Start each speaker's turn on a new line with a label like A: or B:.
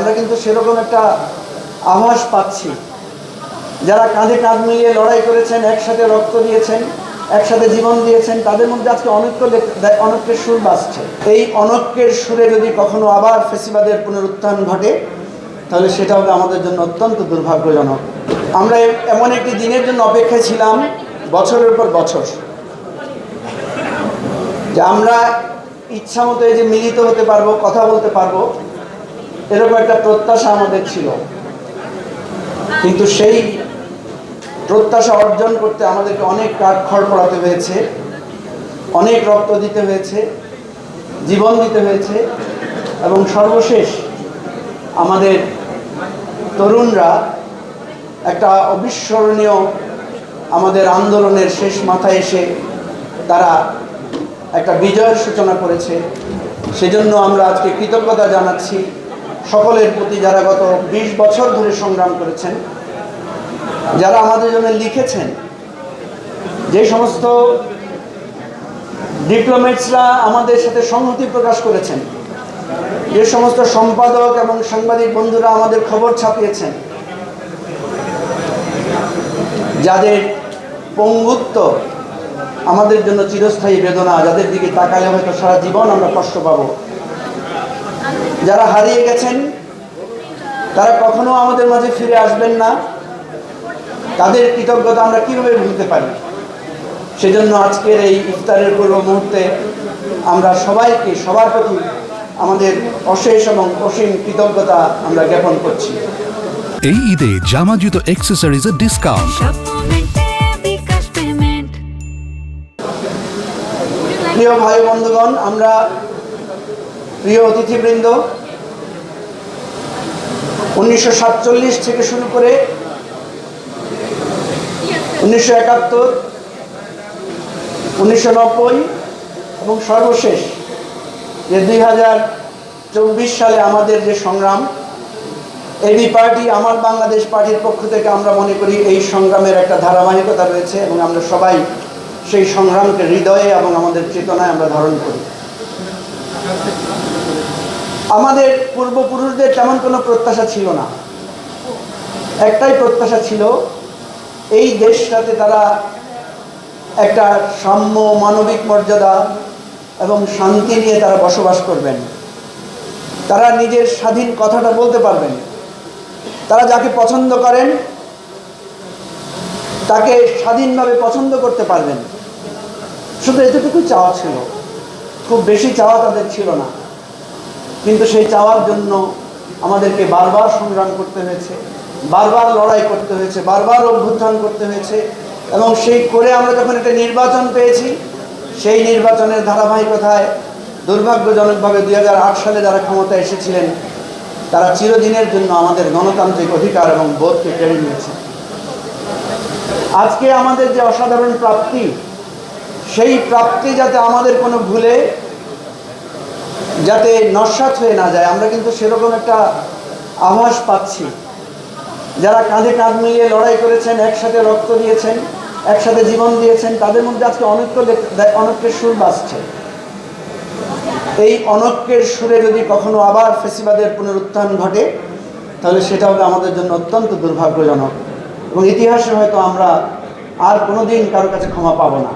A: আমরা কিন্তু সেরকম একটা আভাস পাচ্ছি। যারা কাঁধে কাঁধ মিলিয়ে লড়াই করেছেন, একসাথে রক্ত দিয়েছেন, একসাথে জীবন দিয়েছেন, তাদের মধ্যে আজকে অনৈক্য অনৈক্যের সুর বাজছে। এই অনৈক্যের সুরে যদি কখনো আবার ফেসিবাদের পুনরুত্থান ঘটে, তাহলে সেটা হবে আমাদের জন্য অত্যন্ত দুর্ভাগ্যজনক। আমরা এমন একটি দিনের জন্য অপেক্ষায় ছিলাম বছরের পর বছর। যে আমরা ইচ্ছা মতো এই যে মিলিত হতে পারব, কথা বলতে পারব এরকম একটা প্রত্যাশা আমাদের ছিল। কিন্তু সেই প্রত্যাশা অর্জন করতে আমাদেরকে অনেক কাঠ খড় পড়াতে হয়েছে, অনেক রক্ত দিতে হয়েছে, জীবন দিতে হয়েছে এবং সর্বশেষ আমাদের তরুণরা একটা অবিস্মরণীয় আমাদের আন্দোলনের শেষ মাথায় এসে তারা একটা বিজয়ের সূচনা করেছে। সেজন্য আমরা আজকে কৃতজ্ঞতা জানাচ্ছি। সকলের প্রতি যারা গত বিশ বছর ধরে সংগ্রাম করেছেন, যারা আমাদের জন্য লিখেছেন, যে সমস্ত ডিপ্লোমেটসরা আমাদের সাথে সংহতি প্রকাশ করেছেন, যে সমস্ত সম্পাদক এবং সাংবাদিক বন্ধুরা আমাদের খবর ছাপিয়েছেন, যাদের পঙ্গুত্ব আমাদের জন্য চিরস্থায়ী বেদনা, যাদের দিকে তাকালে হয়তো সারা জীবন আমরা কষ্ট পাবো। যারা হারিয়ে গেছেন তারা কখনো আমাদের মাঝে ফিরে আসবেন না। তাদের কৃতজ্ঞতা আমরা কীভাবে ভুলতে পারি? সেজন্য আজকের এই ইফতারের পূর্ব মুহূর্তে আমরা সবাইকে সবার প্রতি আমাদের অশেষ এবং অসীম কৃতজ্ঞতা আমরা জ্ঞাপন করছি।
B: এই ঈদে জামা জুতো অ্যাক্সেসরিজের ডিসকাউন্ট
A: প্রিয় ভাই বন্ধুগণ আমরা প্রিয় অতিথিবৃন্দ, উনিশশো সাতচল্লিশ থেকে শুরু করে উনিশশো একাত্তর, উনিশশো এবং সর্বশেষ যে দুই চব্বিশ সালে আমাদের যে সংগ্রাম এবি পার্টি, আমার বাংলাদেশ পার্টির পক্ষ থেকে আমরা মনে করি এই সংগ্রামের একটা ধারাবাহিকতা রয়েছে এবং আমরা সবাই সেই সংগ্রামকে হৃদয়ে এবং আমাদের চেতনায় আমরা ধারণ করি। আমাদের পূর্বপুরুষদের তেমন কোনো প্রত্যাশা ছিল না। একটাই প্রত্যাশা ছিল, এই দেশটাতে তারা একটা সাম্য মানবিক মর্যাদা এবং শান্তি নিয়ে তারা বসবাস করবেন। তারা নিজের স্বাধীন কথাটা বলতে পারবেন। তারা যাকে পছন্দ করেন, তাকে স্বাধীনভাবে পছন্দ করতে পারবেন। শুধু এতটুকু চাওয়া ছিল। খুব বেশি চাওয়া তাদের ছিল না। কিন্তু সেই চাওয়ার জন্য আমাদেরকে বারবার সংগ্রাম করতে হয়েছে, বারবার লড়াই করতে হয়েছে, বারবার অভ্যুত্থান করতে হয়েছে এবং সেই করে আমরা যখন একটা নির্বাচন পেয়েছি, সেই নির্বাচনের ধারাবাহিকতায় দুর্ভাগ্যজনকভাবে দুই হাজার আট সালে যারা ক্ষমতায় এসেছিলেন, তারা চিরদিনের জন্য আমাদের গণতান্ত্রিক অধিকার এবং বোধকে কেড়ে নিয়েছে। আজকে আমাদের যে অসাধারণ প্রাপ্তি, সেই প্রাপ্তি যাতে আমাদের কোনো ভুলে যাতে নস্বাত হয়ে না যায়, আমরা কিন্তু সেরকম একটা আভাস পাচ্ছি। যারা কাঁধে কাঁধ মিলিয়ে লড়াই করেছেন, একসাথে রক্ত দিয়েছেন, একসাথে জীবন দিয়েছেন, তাদের মধ্যে আজকে অনৈক্য অনৈক্যের সুর বাজছে। এই অনৈক্যের সুরে যদি কখনো আবার ফেসিবাদের পুনরুত্থান ঘটে, তাহলে সেটা হবে আমাদের জন্য অত্যন্ত দুর্ভাগ্যজনক। এবং ইতিহাসে হয়তো আমরা আর কোনোদিন কারও কাছে ক্ষমা পাবো না।